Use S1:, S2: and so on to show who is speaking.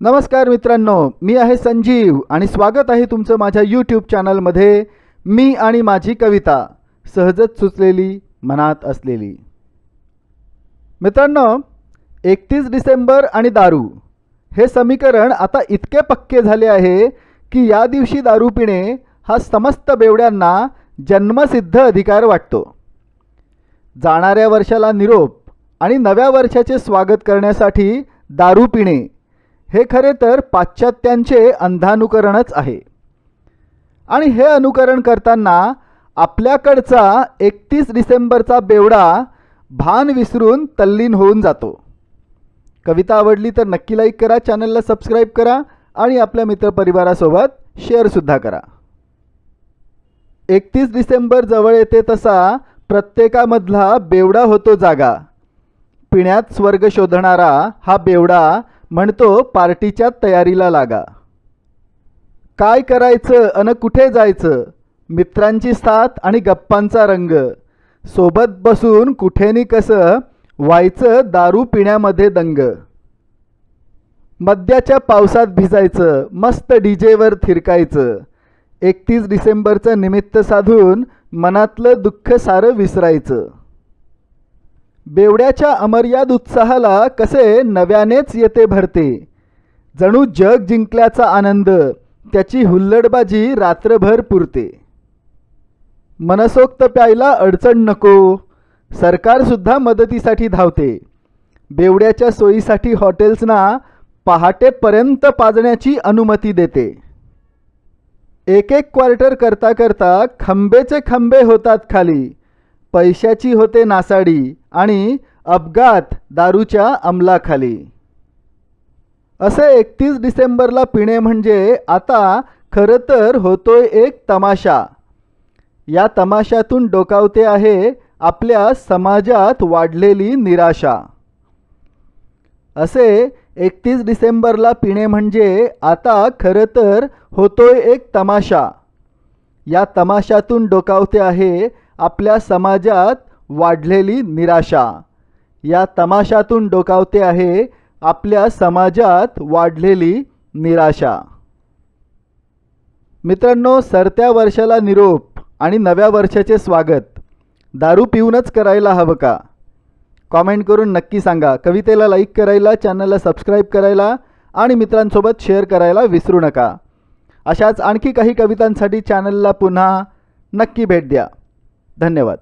S1: नमस्कार मित्रांनो मी आहे संजीव आणि स्वागत आहे तुमचं माझ्या यूट्यूब चॅनलमध्ये मी आणि माझी कविता सहजच सुचलेली मनात असलेली. मित्रांनो एकतीस डिसेंबर आणि दारू हे समीकरण आता इतके पक्के झाले आहे की या दिवशी दारू पिणे हा समस्त बेवड्यांना जन्मसिद्ध अधिकार वाटतो. जाणाऱ्या वर्षाला निरोप आणि नव्या वर्षाचे स्वागत करण्यासाठी दारू पिणे हे खरे तर पाश्चात्यांचे अंधानुकरणच आहे. आणि हे अनुकरण करताना आपल्याकडचा एकतीस डिसेंबरचा बेवडा भान विसरून तल्लीन होऊन जातो. कविता आवडली तर नक्की लाईक करा चॅनलला सबस्क्राईब करा आणि आपल्या मित्रपरिवारासोबत शेअरसुद्धा करा. एकतीस डिसेंबर जवळ येते तसा प्रत्येकामधला बेवडा होतो जागा. पिण्यात स्वर्ग शोधणारा हा बेवडा म्हणतो पार्टीच्या तयारीला लागा. काय करायचं अन कुठे जायचं? मित्रांची साथ आणि गप्पांचा रंग. सोबत बसून कुठेनी कसं व्हायचं दारू पिण्यामध्ये दंग. मद्याच्या पावसात भिजायचं मस्त डीजेवर थिरकायचं. एकतीस डिसेंबरचं निमित्त साधून मनातलं दुःख सारं विसरायचं. बेवड्याच्या अमर्याद उत्साहाला कसे नव्यानेच येते भरते. जणू जग जिंकल्याचा आनंद त्याची हुल्लडबाजी रात्रभर पुरते. मनसोक्त प्यायला अडचण नको सरकारसुद्धा मदतीसाठी धावते. बेवड्याच्या सोयीसाठी हॉटेल्सना पहाटेपर्यंत पाजण्याची अनुमती देते. एक एक क्वार्टर करता करता खंबेचे खंबे होतात खाली. पैशाची होते नासाडी. आणि अपघात दारूच्या अंमलाखाली. असे एकतीस डिसेंबरला पिणे म्हणजे आता खरं तर होतोय एक तमाशा. या तमाशातून डोकावते आहे आपल्या समाजात वाढलेली निराशा. असे एकतीस डिसेंबरला पिणे म्हणजे आता खरं तर होतोय एक तमाशा. या तमाशातून डोकावते आहे आपल्या समाजात वाढलेली निराशा. या तमाशातून डोकावते आहे आपल्या समाजात वाढलेली निराशा. मित्रांनो सरत्या वर्षाला निरोप आणि नव्या वर्षाचे स्वागत. दारू पिऊनच करायला हवं का? कॉमेंट करून नक्की सांगा. कवितेला लाईक करायला चॅनलला सबस्क्राईब करायला आणि मित्रांसोबत शेअर करायला विसरू नका. अशाच आणखी काही कवितांसाठी चॅनलला पुन्हा नक्की भेट द्या. धन्यवाद.